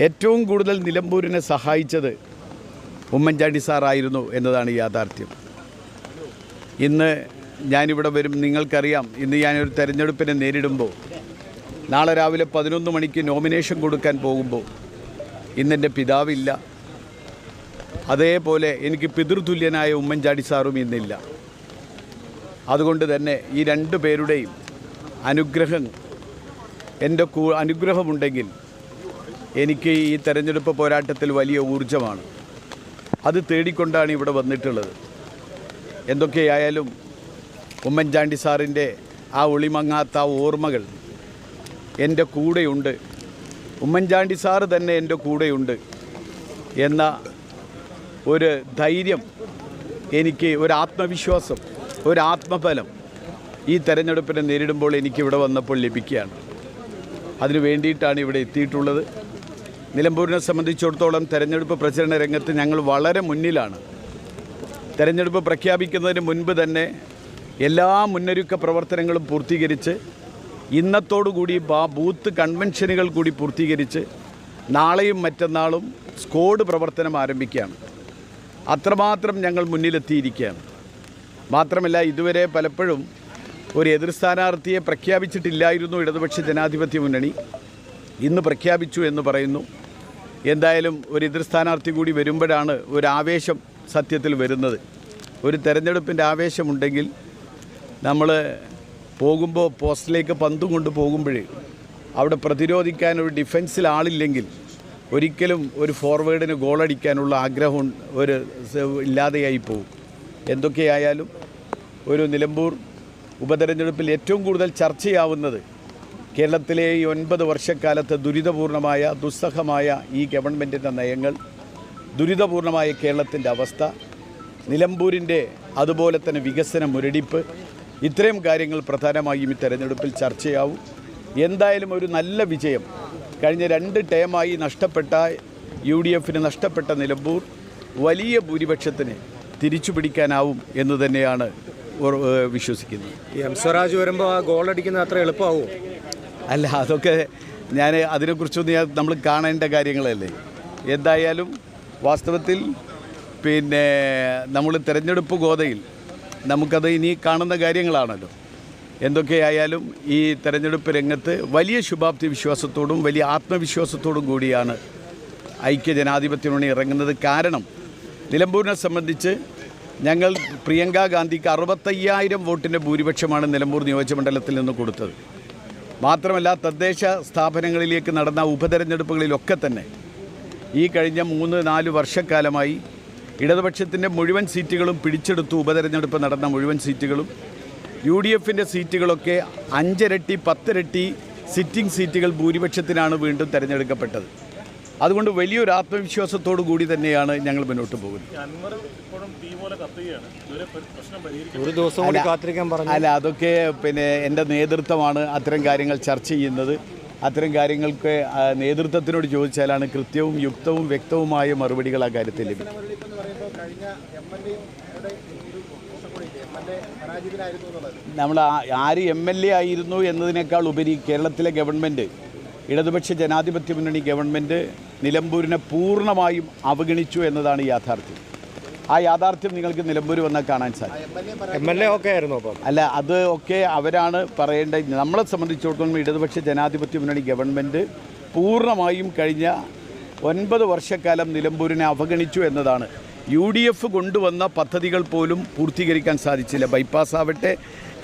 ഏറ്റവും കൂടുതൽ നിലമ്പൂരിനെ സഹായിച്ചത് ഉമ്മൻചാണ്ടി സാറായിരുന്നു എന്നതാണ് യാഥാർത്ഥ്യം. ഇന്ന് ഞാനിവിടെ വരും നിങ്ങൾക്കറിയാം. ഇന്ന് ഞാനൊരു തെരഞ്ഞെടുപ്പിനെ നേരിടുമ്പോൾ നാളെ രാവിലെ പതിനൊന്ന് മണിക്ക് നോമിനേഷൻ കൊടുക്കാൻ പോകുമ്പോൾ ഇന്നെന്റെ പിതാവില്ല. അതേപോലെ എനിക്ക് പിതൃതുല്യനായ ഉമ്മൻചാണ്ടി സാറും ഇന്നില്ല. അതുകൊണ്ട് തന്നെ ഈ രണ്ട് പേരുടെയും അനുഗ്രഹം എന്റെ അനുഗ്രഹമുണ്ടെങ്കിൽ എനിക്ക് ഈ തെരഞ്ഞെടുപ്പ് പോരാട്ടത്തിൽ വലിയ ഊർജമാണ് അത് തേടിക്കൊണ്ടാണ് ഇവിടെ വന്നിട്ടുള്ളത്. എന്തൊക്കെയായാലും ഉമ്മൻചാണ്ടി സാറിന്റെ ആ ഒളിമങ്ങാത്ത ആ ഓർമ്മകൾ എന്റെ കൂടെയുണ്ട്. ഉമ്മൻചാണ്ടി സാറ് തന്നെ എന്റെ കൂടെയുണ്ട് എന്ന ഒരു ധൈര്യം എനിക്ക് ഒരു ആത്മവിശ്വാസം ഒരു ആത്മബലം ഈ തെരഞ്ഞെടുപ്പിനെ നേരിടുമ്പോൾ എനിക്കിവിടെ വന്നപ്പോൾ ലഭിക്കുകയാണ്. അതിനു വേണ്ടിയിട്ടാണ് ഇവിടെ എത്തിയിട്ടുള്ളത്. നിലമ്പൂരിനെ സംബന്ധിച്ചിടത്തോളം തെരഞ്ഞെടുപ്പ് പ്രചരണ രംഗത്ത് ഞങ്ങൾ വളരെ മുന്നിലാണ്. തെരഞ്ഞെടുപ്പ് പ്രഖ്യാപിക്കുന്നതിന് മുൻപ് തന്നെ എല്ലാ മുന്നൊരുക്ക പ്രവർത്തനങ്ങളും പൂർത്തീകരിച്ച് ഇന്നത്തോടുകൂടി ആ ബൂത്ത് കൺവെൻഷനുകൾ കൂടി പൂർത്തീകരിച്ച് നാളെയും മറ്റന്നാളും സ്കോഡ് പ്രവർത്തനം ആരംഭിക്കുകയാണ്. അത്രമാത്രം ഞങ്ങൾ മുന്നിലെത്തിയിരിക്കുകയാണ്. മാത്രമല്ല ഇതുവരെ പലപ്പോഴും ഒരു എതിർ സ്ഥാനാർത്ഥിയെ പ്രഖ്യാപിച്ചിട്ടില്ലായിരുന്നു ഇടതുപക്ഷ ജനാധിപത്യ മുന്നണി. ഇന്ന് പ്രഖ്യാപിച്ചു എന്ന് പറയുന്നു. എന്തായാലും ഒരു എതിർ സ്ഥാനാർത്ഥി കൂടി വരുമ്പോഴാണ് ഒരു ആവേശം സത്യത്തിൽ വരുന്നത്. ഒരു തെരഞ്ഞെടുപ്പിന്റെ ആവേശമുണ്ടെങ്കിൽ നമ്മൾ പോകുമ്പോൾ പോസ്റ്റിലേക്ക് പന്തും കൊണ്ട് പോകുമ്പോഴേ അവിടെ പ്രതിരോധിക്കാൻ ഒരു ഡിഫൻസിൽ ആളില്ലെങ്കിൽ ഒരിക്കലും ഒരു ഫോർവേഡിന് ഗോളടിക്കാനുള്ള ആഗ്രഹം ഒരു ഇല്ലാതെയായി പോകും. എന്തൊക്കെയായാലും ഒരു നിലമ്പൂർ ഉപതെരഞ്ഞെടുപ്പിൽ ഏറ്റവും കൂടുതൽ ചർച്ചയാവുന്നത് കേരളത്തിലെ ഈ ഒൻപത് വർഷക്കാലത്ത് ദുരിതപൂർണമായ ദുസ്സഹമായ ഈ ഗവൺമെന്റിന്റെ നയങ്ങൾ ദുരിതപൂർണമായ കേരളത്തിന്റെ അവസ്ഥ നിലമ്പൂരിന്റെ അതുപോലെ തന്നെ വികസന മുരടിപ്പ് ഇത്രയും കാര്യങ്ങൾ പ്രധാനമായും ഈ തെരഞ്ഞെടുപ്പിൽ ചർച്ചയാവും. എന്തായാലും ഒരു നല്ല വിജയം. കഴിഞ്ഞ രണ്ട് ടേമായി നഷ്ടപ്പെട്ട യു ഡി എഫിന് നഷ്ടപ്പെട്ട നിലമ്പൂർ വലിയ ഭൂരിപക്ഷത്തിന് തിരിച്ചു പിടിക്കാനാവും എന്ന് തന്നെയാണ് വിശ്വസിക്കുന്നത്. എം സ്വരാജ് വരുമ്പോൾ ആ ഗോൾ അടിക്കുന്നത് അത്ര എളുപ്പമാവുമോ അല്ല അതൊക്കെ ഞാൻ അതിനെക്കുറിച്ചൊന്നും ഞാൻ നമ്മൾ കാണേണ്ട കാര്യങ്ങളല്ലേ? എന്തായാലും വാസ്തവത്തിൽ പിന്നെ നമ്മൾ തിരഞ്ഞെടുപ്പ് ഗോതയിൽ നമുക്കത് ഇനി കാണുന്ന കാര്യങ്ങളാണല്ലോ. എന്തൊക്കെയായാലും ഈ തെരഞ്ഞെടുപ്പ് രംഗത്ത് വലിയ ശുഭാപ്തി വിശ്വാസത്തോടും വലിയ ആത്മവിശ്വാസത്തോടും കൂടിയാണ് ഐക്യ ജനാധിപത്യ ഇറങ്ങുന്നത്. കാരണം നിലമ്പൂരിനെ സംബന്ധിച്ച് ഞങ്ങൾ പ്രിയങ്ക ഗാന്ധിക്ക് അറുപത്തയ്യായിരം വോട്ടിന്റെ ഭൂരിപക്ഷമാണ് നിലമ്പൂർ നിയോജകമണ്ഡലത്തിൽ നിന്ന് കൊടുത്തത്. മാത്രമല്ല തദ്ദേശ സ്ഥാപനങ്ങളിലേക്ക് നടന്ന ഉപതെരഞ്ഞെടുപ്പുകളിലൊക്കെ തന്നെ ഈ കഴിഞ്ഞ മൂന്ന് നാല് വർഷക്കാലമായി ഇടതുപക്ഷത്തിന്റെ മുഴുവൻ സീറ്റുകളും പിടിച്ചെടുത്തു ഉപതെരഞ്ഞെടുപ്പ് നടന്ന മുഴുവൻ സീറ്റുകളും. യു ഡി എഫിന്റെ സീറ്റുകളൊക്കെ അഞ്ചിരട്ടി പത്തിരട്ടി സിറ്റിംഗ് സീറ്റുകൾ ഭൂരിപക്ഷത്തിനാണ് വീണ്ടും തിരഞ്ഞെടുക്കപ്പെട്ടത്. അതുകൊണ്ട് വലിയൊരു ആത്മവിശ്വാസത്തോടു കൂടി തന്നെയാണ് ഞങ്ങൾ മുന്നോട്ട് പോകുന്നത്. ഒരു ദിവസം കൂടി കാത്തിരിക്കാൻ പറഞ്ഞു. അല്ല അതൊക്കെ പിന്നെ എന്റെ നേതൃത്വമാണ് അത്തരം കാര്യങ്ങൾ ചർച്ച ചെയ്യുന്നത്. അത്തരം കാര്യങ്ങൾക്ക് നേതൃത്വത്തിനോട് ചോദിച്ചാലാണ് കൃത്യവും യുക്തവും വ്യക്തവുമായ മറുപടികൾ ആ കാര്യത്തിൽ ലഭിക്കും നമ്മൾ ആര് എം എൽ എ ആയിരുന്നു എന്നതിനേക്കാൾ ഉപരി കേരളത്തിലെ ഗവൺമെന്റ് ഇടതുപക്ഷ ജനാധിപത്യ മുന്നണി ഗവൺമെന്റ് നിലമ്പൂരിനെ പൂർണമായും അവഗണിച്ചു എന്നതാണ് യാഥാർത്ഥ്യം. ആ യാഥാർത്ഥ്യം നിങ്ങൾക്ക് നിലമ്പൂർ വന്നാൽ കാണാൻ സാധിക്കും. എം എൽ എ ഒക്കെ ആയിരുന്നു അപ്പം. അല്ല അത് ഒക്കെ അവരാണ് പറയേണ്ട നമ്മളെ സംബന്ധിച്ചിടത്തോളം ഇടതുപക്ഷ ജനാധിപത്യ മുന്നണി ഗവൺമെന്റ് പൂർണമായും കഴിഞ്ഞ ഒൻപത് വർഷക്കാലം നിലമ്പൂരിനെ അവഗണിച്ചു എന്നതാണ്. യു ഡി എഫ് കൊണ്ടുവന്ന പദ്ധതികൾ പോലും പൂർത്തീകരിക്കാൻ സാധിച്ചില്ല. ബൈപ്പാസ് ആവട്ടെ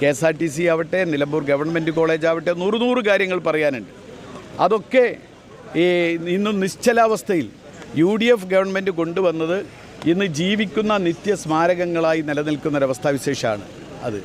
K S R T C ആവട്ടെ നിലമ്പൂർ ഗവൺമെന്റ് കോളേജ് ആവട്ടെ നൂറ് നൂറ് കാര്യങ്ങൾ പറയാനുണ്ട്. അതൊക്കെ ഈ ഇന്ന് നിശ്ചലാവസ്ഥയിൽ യു ഡി എഫ് ഗവൺമെന്റ് കൊണ്ടുവന്നത് ഇന്ന് ജീവിക്കുന്ന നിത്യസ്മാരകങ്ങളായി നിലനിൽക്കുന്ന ഒരവസ്ഥാവിശേഷമാണ് അത്.